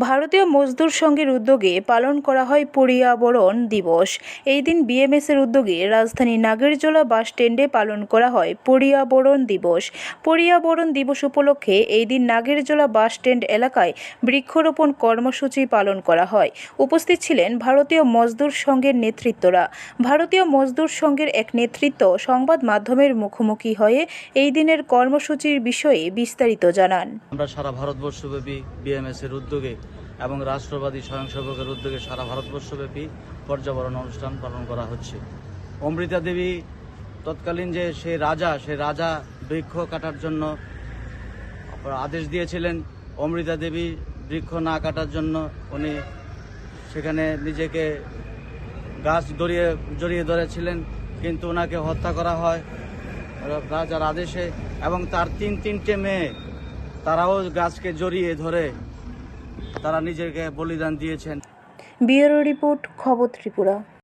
ভারতীয় মজদুর সংঘের উদ্যোগে পালন করা হয় পরিয়াবরণ দিবস। এই দিন বিএমএসের উদ্যোগে রাজধানী নাগেরজোলা বাস স্ট্যান্ডে পালন করা হয় পরিয়াবরণ দিবস। পরিয়াবরণ দিবস উপলক্ষে এই দিন নাগেরজোলা বাস স্ট্যান্ড এলাকায় বৃক্ষরোপণ কর্মসূচি পালন করা হয়। উপস্থিত ছিলেন ভারতীয় মজদুর সংঘের নেতৃত্বরা। ভারতীয় মজদুর সংঘের এক নেতৃত্ব সংবাদ মাধ্যমের মুখোমুখি হয়ে এই দিনের কর্মসূচির বিষয়ে বিস্তারিত জানান। আমরা সারা ভারতবর্ষব্যাপী বিএমএস এর উদ্যোগে এবং রাষ্ট্রবাদী স্বয়ংসেবকের উদ্যোগে সারা ভারতবর্ষব্যাপী পর্যাবরণ অনুষ্ঠান পালন করা হচ্ছে। অমৃতা দেবী তৎকালীন যে সে রাজা সে রাজা বৃক্ষ কাটার জন্য আদেশ দিয়েছিলেন। অমৃতা দেবী বৃক্ষ না কাটার জন্য উনি সেখানে নিজেকে গাছ জড়িয়ে জড়িয়ে ধরেছিলেন, কিন্তু ওনাকে হত্যা করা হয় রাজার আদেশে এবং তার তিন তিনটে মেয়ে, তারাও গাছকে জড়িয়ে ধরে তারা নিজেকে বলিদান দিয়েছেন। ব্যুরো রিপোর্ট খবর ত্রিপুরা।